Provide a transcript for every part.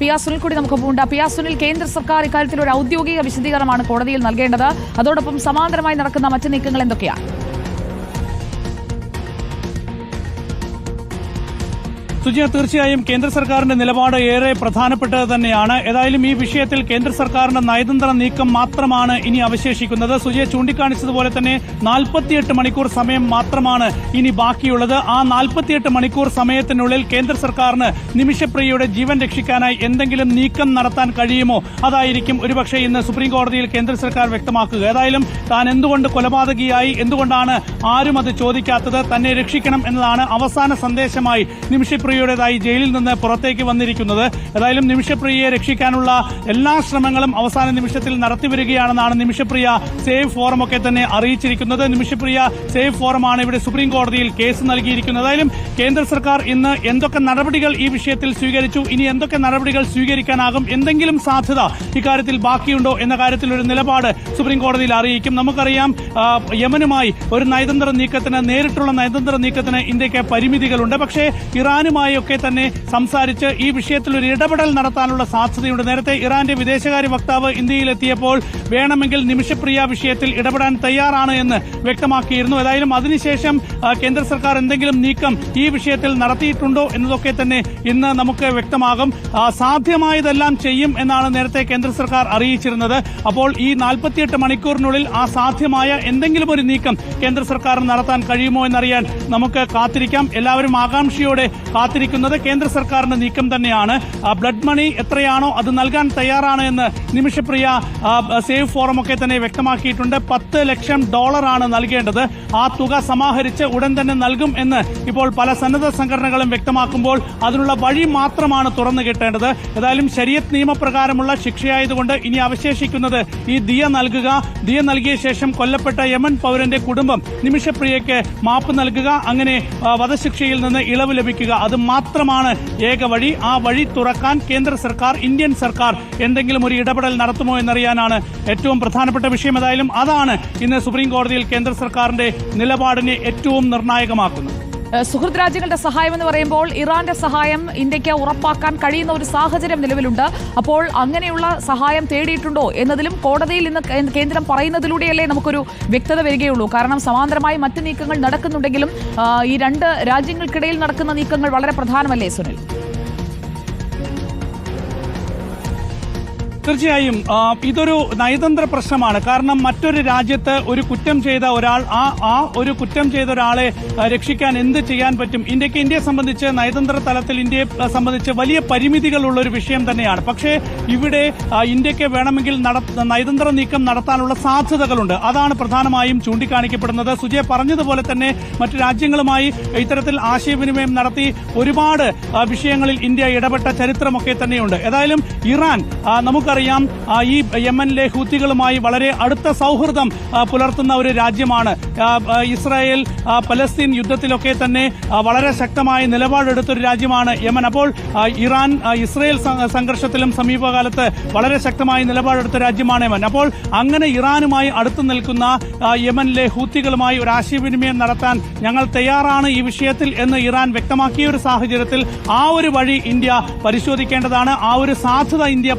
P R Sunil കൂടി നമുക്ക് ഉണ്ട്. പി ആർ സുനിൽ കേന്ദ്ര സർക്കാർ ഇക്കാര്യത്തിൽ ഒരു ഔദ്യോഗിക വിശദീകരണമാണ് കോടതിയിൽ നൽകേണ്ടത്. അതോടൊപ്പം സമാന്തരമായി നടക്കുന്ന മറ്റ് നീക്കങ്ങൾ എന്തൊക്കെയാണ്? സുജിയ തീർച്ചയായും കേന്ദ്ര സർക്കാരിന്റെ നിലപാട് ഏറെ പ്രധാനപ്പെട്ടത് തന്നെയാണ്. ഏതായാലും ഈ വിഷയത്തിൽ കേന്ദ്ര സർക്കാരിന്റെ നയതന്ത്ര നീക്കം മാത്രമാണ് ഇനി അവശേഷിക്കുന്നത്. സുജിയ ചൂണ്ടിക്കാണിച്ചതുപോലെ തന്നെ നാൽപ്പത്തിയെട്ട് മണിക്കൂർ സമയം മാത്രമാണ് ഇനി ബാക്കിയുള്ളത്. ആ നാൽപ്പത്തിയെട്ട് മണിക്കൂർ സമയത്തിനുള്ളിൽ കേന്ദ്ര സർക്കാരിന് നിമിഷപ്രിയയുടെ ജീവൻ രക്ഷിക്കാനായി എന്തെങ്കിലും നീക്കം നടത്താൻ കഴിയുമോ? അതായിരിക്കും ഒരുപക്ഷെ ഇന്ന് സുപ്രീം കോടതിയിൽ കേന്ദ്ര സർക്കാർ വ്യക്തമാക്കുക. ഏതായാലും താൻ എന്തുകൊണ്ട് കൊലപാതകിയായി? എന്തുകൊണ്ടാണ് ആരും അത് ചോദിക്കാത്തത്? തന്നെ രക്ഷിക്കണം എന്നതാണ് അവസാന സന്ദേശമായി നിമിഷപ്രിയയുടേതായി ജയിലിൽ നിന്ന് പുറത്തേക്ക് വന്നിരിക്കുന്നത്. ഏതായാലും നിമിഷപ്രിയയെ രക്ഷിക്കാനുള്ള എല്ലാ ശ്രമങ്ങളും അവസാന നിമിഷത്തിൽ നടത്തിവരികയാണെന്നാണ് നിമിഷപ്രിയ സേഫ് ഫോറം ഒക്കെ തന്നെ അറിയിച്ചിരിക്കുന്നത്. നിമിഷപ്രിയ സേഫ് ഫോറമാണ് ഇവിടെ സുപ്രീം കോടതിയിൽ കേസ് നൽകിയിരിക്കുന്നത്. ഏതായാലും കേന്ദ്ര സർക്കാർ ഇന്ന് എന്തൊക്കെ നടപടികൾ ഈ വിഷയത്തിൽ സ്വീകരിച്ചു? ഇനി എന്തൊക്കെ നടപടികൾ സ്വീകരിക്കാനാകും? എന്തെങ്കിലും സാധ്യത ഇക്കാര്യത്തിൽ ബാക്കിയുണ്ടോ എന്ന കാര്യത്തിൽ ഒരു നിലപാട് സുപ്രീം കോടതിയിൽ അറിയിക്കും. നമുക്കറിയാം യമനുമായി ഒരു നയതന്ത്ര നീക്കത്തിന് നേരിട്ടുള്ള നയതന്ത്ര നീക്കത്തിന് ഇന്ത്യയ്ക്ക് പരിമിതികളുണ്ട്. പക്ഷേ ഇറാനുമായി ഒക്കെ തന്നെ സംസാരിച്ച് ഈ വിഷയത്തിൽ ഒരു ഇടപെടൽ നടത്താനുള്ള സാധ്യതയുണ്ട്. നേരത്തെ ഇറാന്റെ വിദേശകാര്യ വക്താവ് ഇന്ത്യയിലെത്തിയപ്പോൾ വേണമെങ്കിൽ നിമിഷപ്രിയ വിഷയത്തിൽ ഇടപെടാൻ തയ്യാറാണ് എന്ന് വ്യക്തമാക്കിയിരുന്നു. ഏതായാലും അതിനുശേഷം കേന്ദ്ര സർക്കാർ എന്തെങ്കിലും നീക്കം ഈ വിഷയത്തിൽ നടത്തിയിട്ടുണ്ടോ എന്നതൊക്കെ തന്നെ ഇന്ന് നമുക്ക് വ്യക്തമാകും. സാധ്യമായതെല്ലാം ചെയ്യും എന്നാണ് നേരത്തെ കേന്ദ്ര സർക്കാർ അറിയിച്ചിരുന്നത്. അപ്പോൾ ഈ നാൽപ്പത്തിയെട്ട് മണിക്കൂറിനുള്ളിൽ ആ സാധ്യമായ എന്തെങ്കിലും ഒരു നീക്കം കേന്ദ്ര സർക്കാർ നടത്താൻ കഴിയുമോ എന്നറിയാൻ നമുക്ക് കാത്തിരിക്കാം. എല്ലാവരും ആകാംക്ഷയോടെ കാത്തിരിക്കുന്നത് കേന്ദ്ര സർക്കാരിന്റെ നീക്കം തന്നെയാണ്. ബ്ലഡ് മണി എത്രയാണോ അത് നൽകാൻ തയ്യാറാണ് എന്ന് നിമിഷപ്രിയ സേവ് ഫോറം ഒക്കെ തന്നെ വ്യക്തമാക്കിയിട്ടുണ്ട്. പത്ത് ലക്ഷം ഡോളറാണ് നൽകേണ്ടത്. ആ തുക സമാഹരിച്ച് ഉടൻ തന്നെ നൽകും എന്ന് ഇപ്പോൾ പല സന്നദ്ധ സംഘടനകളും വ്യക്തമാക്കുമ്പോൾ അതിനുള്ള വഴി മാത്രമാണ് തുറന്നു കിട്ടേണ്ടത്. ഏതായാലും ശരീരത്ത് നിയമപ്രകാരമുള്ള ശിക്ഷയായതുകൊണ്ട് ഇനി അവശേഷിക്കുന്നത് ഈ ദിയ നൽകുക. ദിയ നൽകിയ ശേഷം കൊല്ലപ്പെട്ട യമൻ പൗരന്റെ കുടുംബം നിമിഷപ്രിയയ്ക്ക് മാപ്പ് നൽകുക. അങ്ങനെ വധശിക്ഷയിൽ നിന്ന് ഇളവ് ലഭിക്കുക. അത് മാത്രമാണ് ഏക വഴി. ആ വഴി തുറക്കാൻ കേന്ദ്ര സർക്കാർ ഇന്ത്യൻ സർക്കാർ എന്തെങ്കിലും ഒരു ഇടപെടൽ നടത്തുമോ എന്നറിയാനാണ് ഏറ്റവും പ്രധാനപ്പെട്ട വിഷയം. ഏതായാലും അതാണ് ഇന്ന് സുപ്രീം കോടതിയിൽ കേന്ദ്ര സർക്കാരിന്റെ നിലപാടിനെ ഏറ്റവും നിർണായകമാക്കുന്നത്. സുഹൃത്ത് രാജ്യങ്ങളുടെ സഹായം എന്ന് പറയുമ്പോൾ ഇറാന്റെ സഹായം ഇന്ത്യയ്ക്ക് ഉറപ്പാക്കാൻ കഴിയുന്ന ഒരു സാഹചര്യം നിലവിലുണ്ട്. അപ്പോൾ അങ്ങനെയുള്ള സഹായം തേടിയിട്ടുണ്ടോ എന്നതിലും കോടതിയിൽ ഇന്ന് കേന്ദ്രം പറയുന്നതിലൂടെയല്ലേ നമുക്കൊരു വ്യക്തത വരികയുള്ളൂ. കാരണം സമാന്തരമായി മറ്റ് നീക്കങ്ങൾ നടക്കുന്നുണ്ടെങ്കിലും ഈ രണ്ട് രാജ്യങ്ങൾക്കിടയിൽ നടക്കുന്ന നീക്കങ്ങൾ വളരെ പ്രധാനമല്ലേ സുനിൽ? തീർച്ചയായും ഇതൊരു നയതന്ത്ര പ്രശ്നമാണ്. കാരണം മറ്റൊരു രാജ്യത്ത് ഒരു കുറ്റം ചെയ്ത ഒരാൾ ആ ആ ഒരു കുറ്റം ചെയ്ത ഒരാളെ രക്ഷിക്കാൻ എന്ത് ചെയ്യാൻ പറ്റും? ഇന്ത്യയ്ക്ക് ഇന്ത്യയെ സംബന്ധിച്ച് നയതന്ത്ര തലത്തിൽ ഇന്ത്യയെ സംബന്ധിച്ച് വലിയ പരിമിതികളുള്ള ഒരു വിഷയം തന്നെയാണ്. പക്ഷേ ഇവിടെ ഇന്ത്യയ്ക്ക് വേണമെങ്കിൽ നയതന്ത്ര നീക്കം നടത്താനുള്ള സാധ്യതകളുണ്ട്. അതാണ് പ്രധാനമായും ചൂണ്ടിക്കാണിക്കപ്പെടുന്നത്. സുജയ പറഞ്ഞതുപോലെ തന്നെ മറ്റു രാജ്യങ്ങളുമായി ഇത്തരത്തിൽ ആശയവിനിമയം നടത്തി ഒരുപാട് വിഷയങ്ങളിൽ ഇന്ത്യ ഇടപെട്ട ചരിത്രമൊക്കെ തന്നെയുണ്ട്. ഏതായാലും ഇറാൻ ആ, നമുക്കറിയാം ഈ യമനിലെ ഹൂത്തികളുമായി വളരെ അടുത്ത സൗഹൃദം പുലർത്തുന്ന ഒരു രാജ്യമാണ്. ഇസ്രായേൽ പലസ്തീൻ യുദ്ധത്തിലൊക്കെ തന്നെ വളരെ ശക്തമായ നിലപാടെടുത്ത ഒരു രാജ്യമാണ് യമൻ. അപ്പോൾ ഇറാൻ ഇസ്രായേൽ സംഘർഷത്തിലും സമീപകാലത്ത് വളരെ ശക്തമായ നിലപാടെടുത്ത രാജ്യമാണ് യമൻ. അപ്പോൾ അങ്ങനെ ഇറാനുമായി അടുത്തു നിൽക്കുന്ന യമനിലെ ഹൂത്തികളുമായി ഒരു ആശയവിനിമയം നടത്താൻ ഞങ്ങൾ തയ്യാറാണ് ഈ വിഷയത്തിൽ എന്ന് ഇറാൻ വ്യക്തമാക്കിയ ഒരു സാഹചര്യത്തിൽ ആ ഒരു വഴി ഇന്ത്യ പരിശോധിക്കേണ്ടതാണ്. ആ ഒരു സാധ്യത ഇന്ത്യ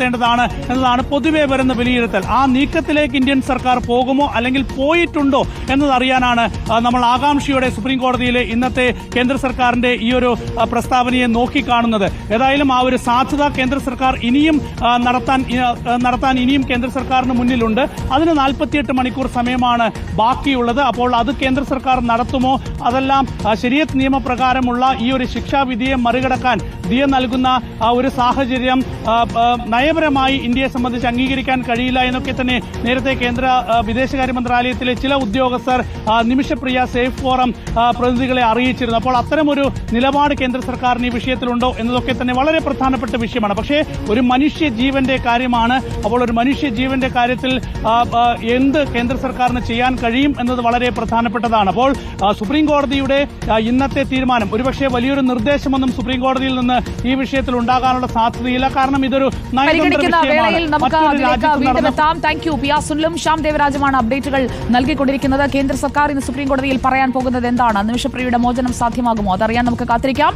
പ്രയോജനപ്പെടുത്തേണ്ടതാണ് എന്നതാണ് പൊതുവെ വരുന്ന വിലയിരുത്തൽ. ആ നീക്കത്തിലേക്ക് ഇന്ത്യൻ സർക്കാർ പോകുമോ അല്ലെങ്കിൽ പോയിട്ടുണ്ടോ എന്നതറിയാനാണ് നമ്മൾ ആകാംക്ഷയോടെ സുപ്രീം കോടതിയിലെ ഇന്നത്തെ കേന്ദ്ര സർക്കാരിന്റെ ഈ ഒരു പ്രസ്താവനയെ നോക്കിക്കാണുന്നത്. ഏതായാലും ആ ഒരു സാധ്യത കേന്ദ്ര സർക്കാർ ഇനിയും നടത്താൻ നടത്താൻ ഇനിയും കേന്ദ്ര സർക്കാരിന് മുന്നിലുണ്ട്. അതിന് നാൽപ്പത്തിയെട്ട് മണിക്കൂർ സമയമാണ് ബാക്കിയുള്ളത്. അപ്പോൾ അത് കേന്ദ്ര സർക്കാർ നടത്തുമോ? അതെല്ലാം ശരിയത്ത് നിയമപ്രകാരമുള്ള ഈ ഒരു ശിക്ഷാവിധിയെ മറികടക്കാൻ ദിയ നൽകുന്ന ഒരു സാഹചര്യം ആ, നയപരമായി ഇന്ത്യയെ സംബന്ധിച്ച് അംഗീകരിക്കാൻ കഴിയില്ല എന്നൊക്കെ തന്നെ നേരത്തെ കേന്ദ്ര വിദേശകാര്യ മന്ത്രാലയത്തിലെ ചില ഉദ്യോഗസ്ഥർ നിമിഷപ്രിയ സേഫ് ഫോറം പ്രതിനിധികളെ അറിയിച്ചിരുന്നു. അപ്പോൾ അത്തരമൊരു നിലപാട് കേന്ദ്ര സർക്കാരിന് ഈ വിഷയത്തിലുണ്ടോ എന്നതൊക്കെ തന്നെ വളരെ പ്രധാനപ്പെട്ട വിഷയമാണ്. പക്ഷേ ഒരു മനുഷ്യ ജീവന്റെ കാര്യമാണ്. അപ്പോൾ ഒരു മനുഷ്യ ജീവന്റെ കാര്യത്തിൽ എന്ത് കേന്ദ്ര സർക്കാരിന് ചെയ്യാൻ കഴിയും എന്നത് വളരെ പ്രധാനപ്പെട്ടതാണ്. അപ്പോൾ സുപ്രീം കോടതിയുടെ ഇന്നത്തെ തീരുമാനം ഒരുപക്ഷെ വലിയൊരു നിർദ്ദേശമൊന്നും സുപ്രീം കോടതിയിൽ നിന്ന് ഈ വിഷയത്തിൽ ഉണ്ടാകാനുള്ള സാധ്യതയില്ല. കാരണം ഇതൊരു പരിഗണിക്കുന്ന വേളയിൽ നമുക്ക് അതിലേക്ക് വീണ്ടും എത്താം. താങ്ക് യു പി ആർ സുനിലും ശ്യാം ദേവരാജുമാണ് അപ്ഡേറ്റുകൾ നൽകിക്കൊണ്ടിരിക്കുന്നത്. കേന്ദ്ര സർക്കാർ ഇന്ന് സുപ്രീം കോടതിയിൽ പറയാൻ പോകുന്നത് എന്താണ്? നിമിഷപ്രിയയുടെ മോചനം സാധ്യമാകുമോ? അതറിയാൻ നമുക്ക് കാത്തിരിക്കാം.